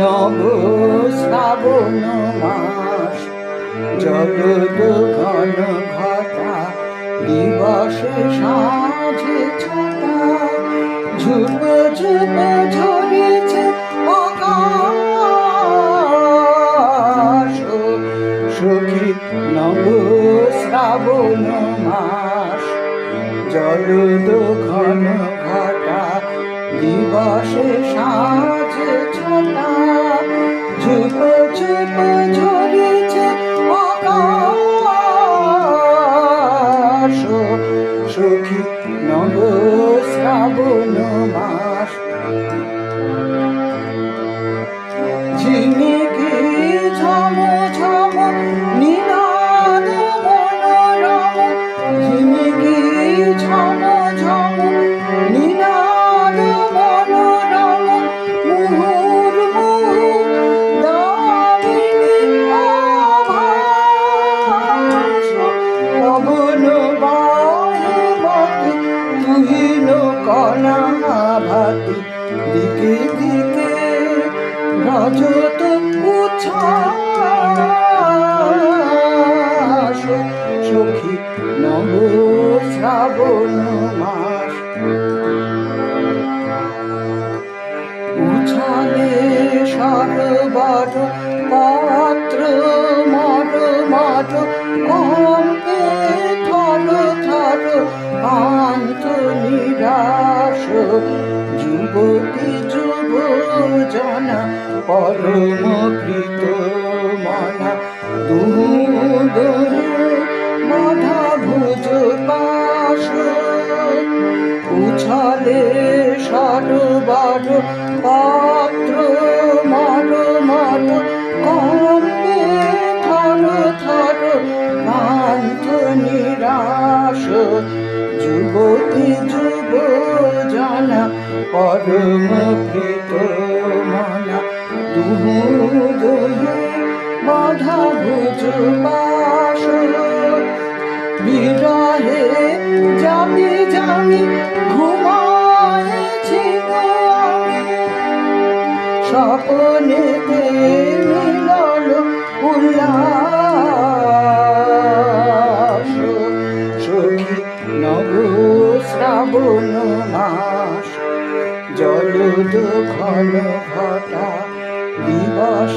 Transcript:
নব শ্রাবণ মাস। জল ঘন ঘটা, দিবসে সাঁঝে ছটা। ঝুপ ঝুপ ঝরেছে আকাশ সখী নব শ্রাবণ মাস। জল ঘন দিবসে সাজ ছটা। ঝুপ ঝুপ ঝরেছে আকাশ সুখী নব শ্রাবণ মাস। সখী নব শ্রাবণ মাস উছালে সরবর পাত্র, মর মর কম্পে থর থর কান্ত নিরাশ। যুবতী যুব জনা পরম কৃত মনা দুদর সরবর পাত্র মর মর কম্পে থর থর কান্ত নিরাশ যুবতী যুব জানা, পরম প্রীত মনা। দুহু বাধা ভুজ পাশ, বিরহে যাবি যাবি ঘুমায়েছি স্বপনেতে মিলল উল্লাস। সখী নব শ্রাবণ মাস জল ঘন ঘটা দিবস।